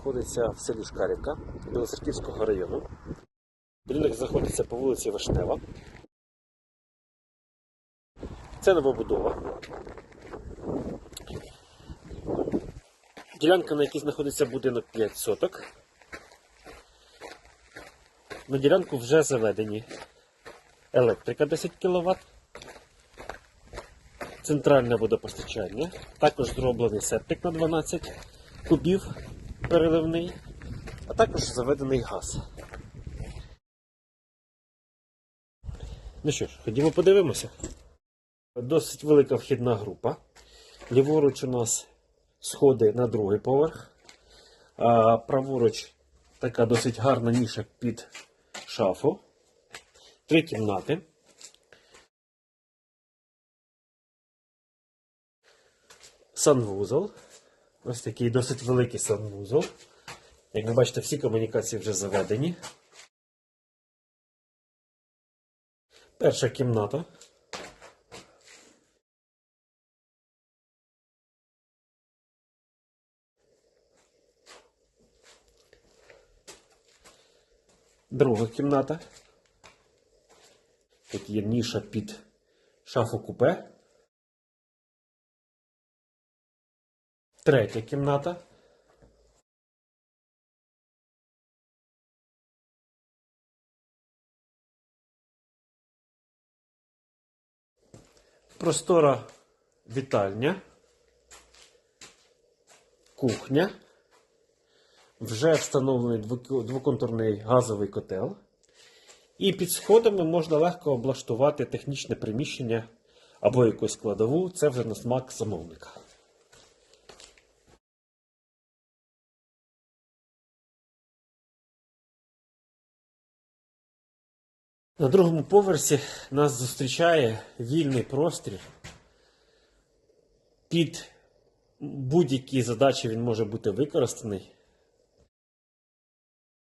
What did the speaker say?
знаходиться в селі Шкарівка Білоцерківського району. Будинок знаходиться по вулиці Вишнева. Це новобудова. Ділянка, на якій знаходиться будинок 5 соток. На ділянку вже заведені електрика 10 кВт, центральне водопостачання, також зроблений септик на 12 кубів переливний, а також заведений газ. Ну що ж, ходімо подивимося. Досить велика вхідна група. Ліворуч у нас сходи на другий поверх, а праворуч така досить гарна ніша під шафу. Три кімнати. Санвузол. Ось такий досить великий санвузол. Як ви бачите, всі комунікації вже заведені. Перша кімната. Друга кімната. Тут є ніша під шафу купе. Третя кімната. Простора вітальня. Кухня. Вже встановлений двоконтурний газовий котел. І під сходами можна легко облаштувати технічне приміщення або якусь складову. Це вже на смак замовника. На другому поверсі нас зустрічає вільний простір. Під будь-які задачі він може бути використаний.